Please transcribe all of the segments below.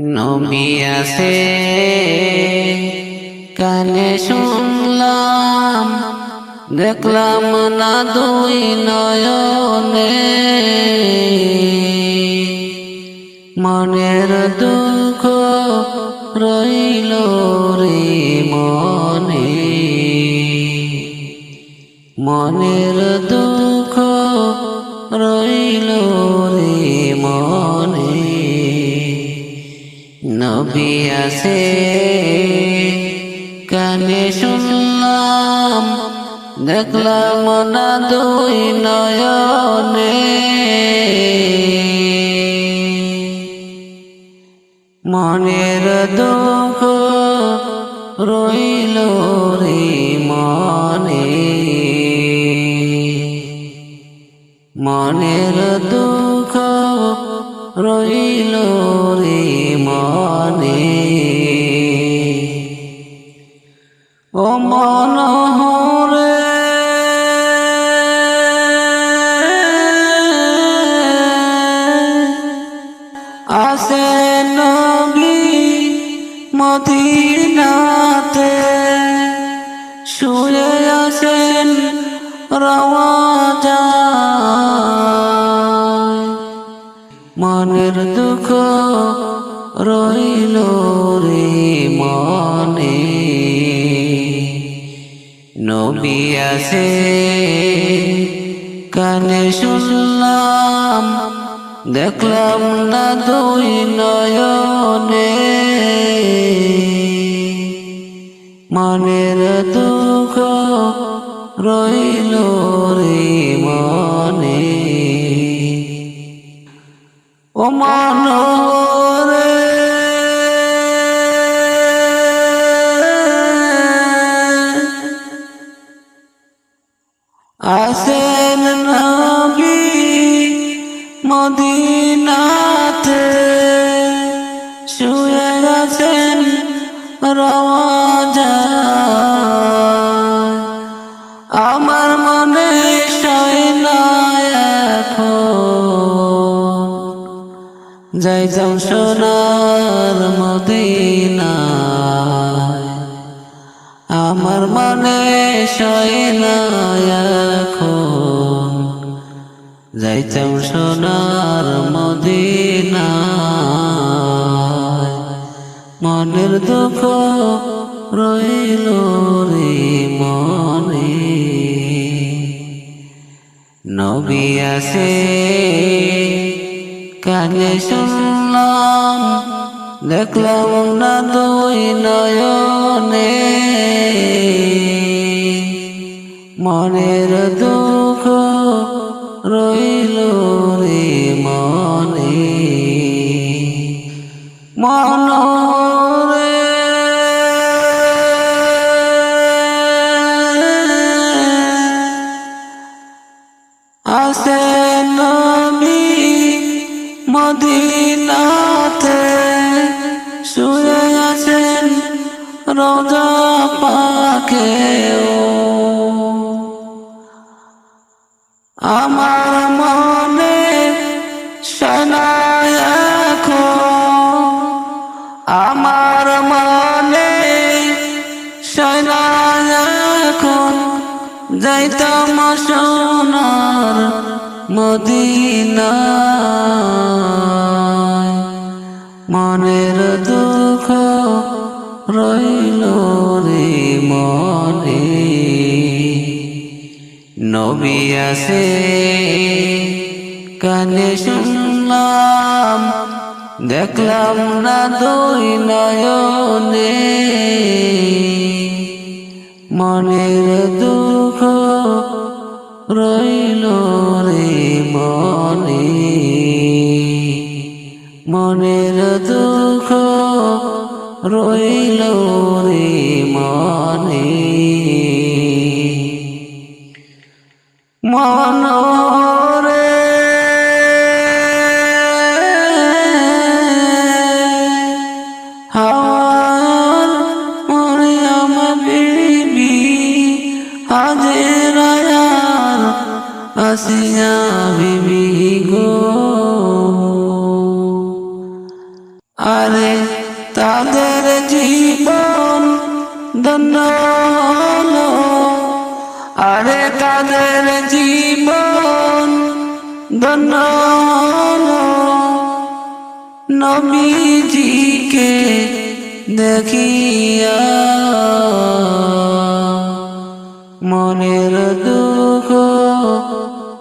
নবী আছে কানে শুনলাম, দেখলাম না দুই নয়নে। মনের দুঃখ রইল রে মনে। মনের দুঃখ রইল রে মনে। নবী আছে। কানে শুনলাম, দেখলাম না দুই নয়নে। মনের দুঃখ রইল রে মনে। মনের দুঃখ রইল রে মনে। ও মন রে। আসে নবী মদিনাতে শুয়ে আসেন রওয়া মনের দুঃখ রইল রে মনে। নবী কানে শুনলাম, দেখলাম না দুই নয়নে। মনের দুঃখ রইল রে ও মন যাই যাও সোনার মদিনায়। আমার মনে এখন। যাই যাও সোনার মদিনায়। মনের দুঃখ রইল রে মনে। নবী আছে কানে শুনলাম দেখলাম না দুই নয়নে। মনের দুঃখ রইল রে মনে। মন মদিনাতে শুয়ে আছেন রোজা পাকে আমার মনে শনায় আমার মনে শনায় যাইতাম সোনার মদিনায় আছে কানে শুনলাম, দেখলাম না দুই নয়নে। মনের দুঃখ রইল রে মনে। মনের দুঃখ রইল রে মনে। মন রে হাওয়ার মনে আমার বিবি হাজের আয়ার আসিয়া বিবি গো। আরে তাদের জীবন ধন্য আরে তাদের জীবন হলো নবীজিকে দেখিয়া মনের দুঃখ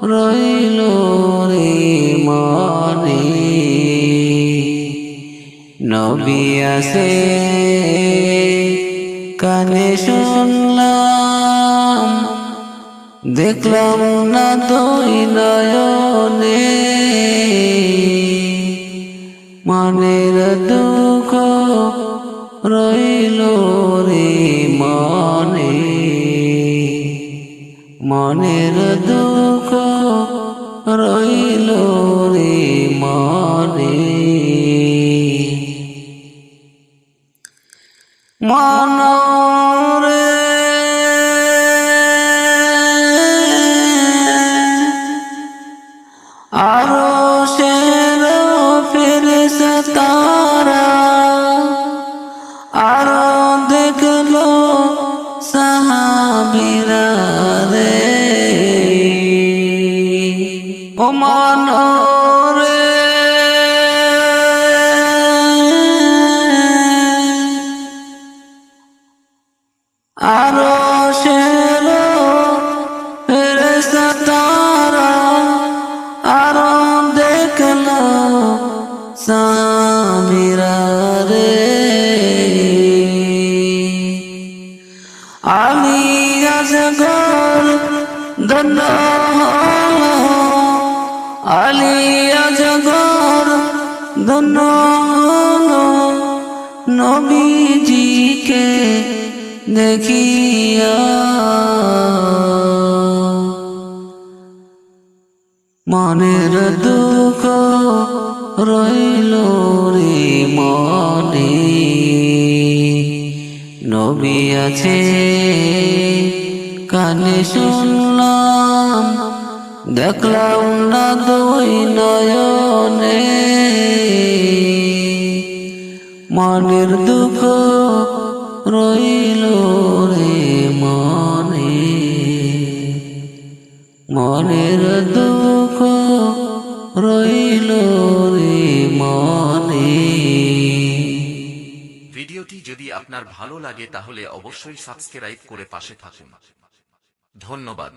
রইল রে মনে। নবী আসে, কানে শুনলাম, দেখলাম না দুই নয়নে মনের দুঃখ রইল রে মনে। মনের দুঃখ রইল রে মনে। মনরে আরও ও মনরে ধন্য নবীজিকে দেখিয়া। মনের দুঃখ রইল রে মনে। নবী আছে কানে শুনলাম। দেখলাম না দুই নয়নে। মনের দুঃখ রইল রে মনে। মনের দুঃখ রইল রে মনে। ভিডিওটি যদি আপনার ভালো লাগে তাহলে অবশ্যই সাবস্ক্রাইব করে পাশে থাকুন। ধন্যবাদ।